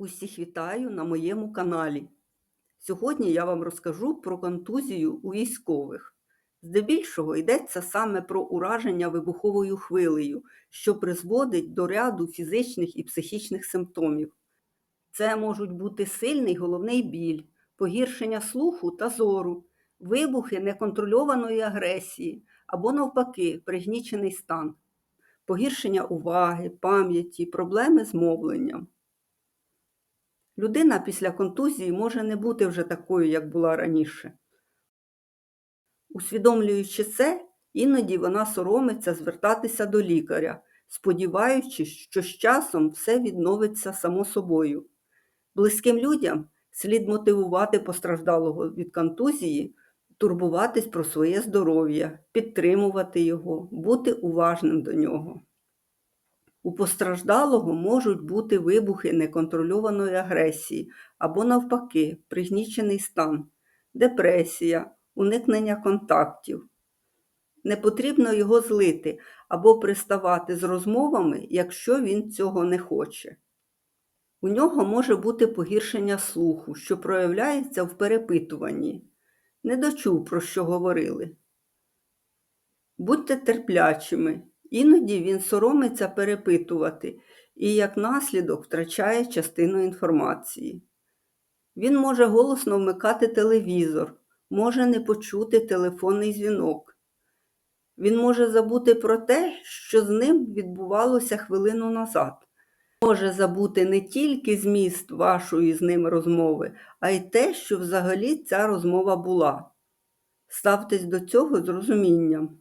Усіх вітаю на моєму каналі. Сьогодні я вам розкажу про контузію у військових. Здебільшого йдеться саме про ураження вибуховою хвилею, що призводить до ряду фізичних і психічних симптомів. Це можуть бути сильний головний біль, погіршення слуху та зору, вибухи неконтрольованої агресії або, навпаки, пригнічений стан, погіршення уваги, пам'яті, проблеми з мовленням. Людина після контузії може не бути вже такою, як була раніше. Усвідомлюючи це, іноді вона соромиться звертатися до лікаря, сподіваючись, що з часом все відновиться само собою. Близьким людям слід мотивувати постраждалого від контузії, турбуватись про своє здоров'я, підтримувати його, бути уважним до нього. У постраждалого можуть бути вибухи неконтрольованої агресії або, навпаки, пригнічений стан, депресія, уникнення контактів. Не потрібно його злити або приставати з розмовами, якщо він цього не хоче. У нього може бути погіршення слуху, що проявляється в перепитуванні. Не дочув, про що говорили. Будьте терплячими. Іноді він соромиться перепитувати і, як наслідок, втрачає частину інформації. Він може голосно вмикати телевізор, може не почути телефонний дзвінок. Він може забути про те, що з ним відбувалося хвилину назад. Може забути не тільки зміст вашої з ним розмови, а й те, що взагалі ця розмова була. Ставтесь до цього з розумінням.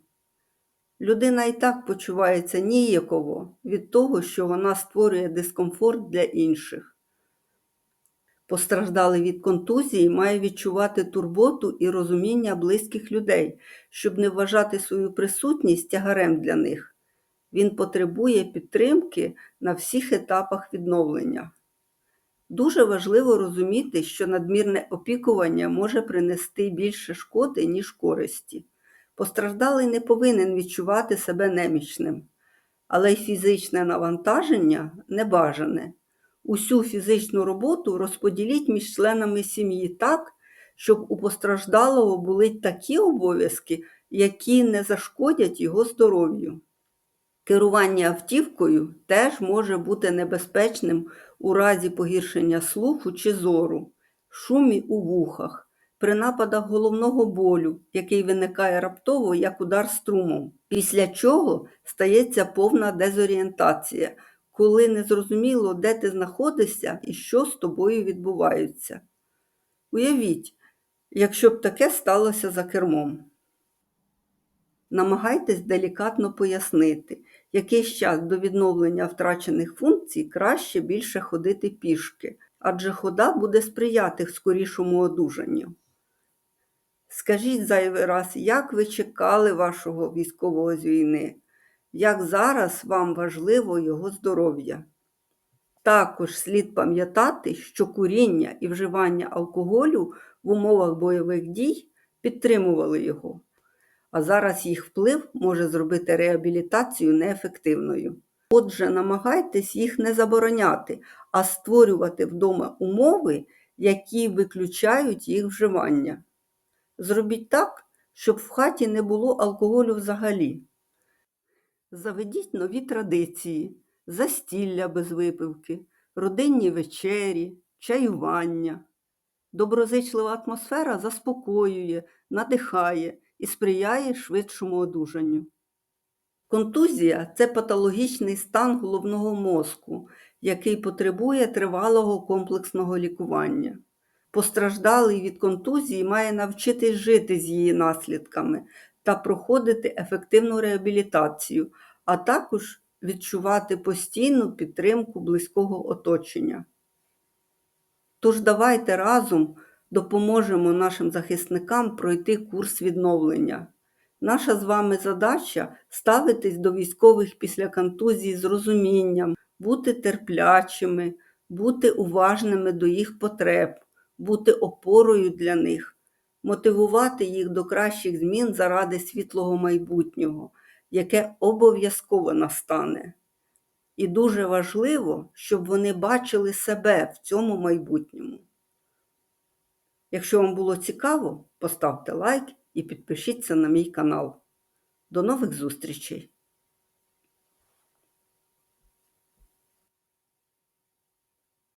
Людина і так почувається ніяково від того, що вона створює дискомфорт для інших. Постраждалий від контузії має відчувати турботу і розуміння близьких людей, щоб не вважати свою присутність тягарем для них. Він потребує підтримки на всіх етапах відновлення. Дуже важливо розуміти, що надмірне опікування може принести більше шкоди, ніж користі. Постраждалий не повинен відчувати себе немічним, але й фізичне навантаження небажане. Усю фізичну роботу розподіліть між членами сім'ї так, щоб у постраждалого були такі обов'язки, які не зашкодять його здоров'ю. Керування автівкою теж може бути небезпечним у разі погіршення слуху чи зору, шумі у вухах при нападах головного болю, який виникає раптово як удар струмом, після чого стається повна дезорієнтація, коли незрозуміло, де ти знаходишся і що з тобою відбувається. Уявіть, якщо б таке сталося за кермом. Намагайтесь делікатно пояснити, який час до відновлення втрачених функцій краще більше ходити пішки, адже хода буде сприяти скорішому одужанню. Скажіть зайвий раз, як ви чекали вашого військового з війни, як зараз вам важливо його здоров'я? Також слід пам'ятати, що куріння і вживання алкоголю в умовах бойових дій підтримували його, а зараз їх вплив може зробити реабілітацію неефективною. Отже, намагайтесь їх не забороняти, а створювати вдома умови, які виключають їх вживання. Зробіть так, щоб в хаті не було алкоголю взагалі. Заведіть нові традиції, застілля без випивки, родинні вечері, чаювання. Доброзичлива атмосфера заспокоює, надихає і сприяє швидшому одужанню. Контузія це патологічний стан головного мозку, який потребує тривалого комплексного лікування. Постраждалий від контузії має навчитись жити з її наслідками та проходити ефективну реабілітацію, а також відчувати постійну підтримку близького оточення. Тож давайте разом допоможемо нашим захисникам пройти курс відновлення. Наша з вами задача ставитись до військових після контузії з розумінням, бути терплячими, бути уважними до їх потреб бути опорою для них, мотивувати їх до кращих змін заради світлого майбутнього, яке обов'язково настане. І дуже важливо, щоб вони бачили себе в цьому майбутньому. Якщо вам було цікаво, поставте лайк і підпишіться на мій канал. До нових зустрічей!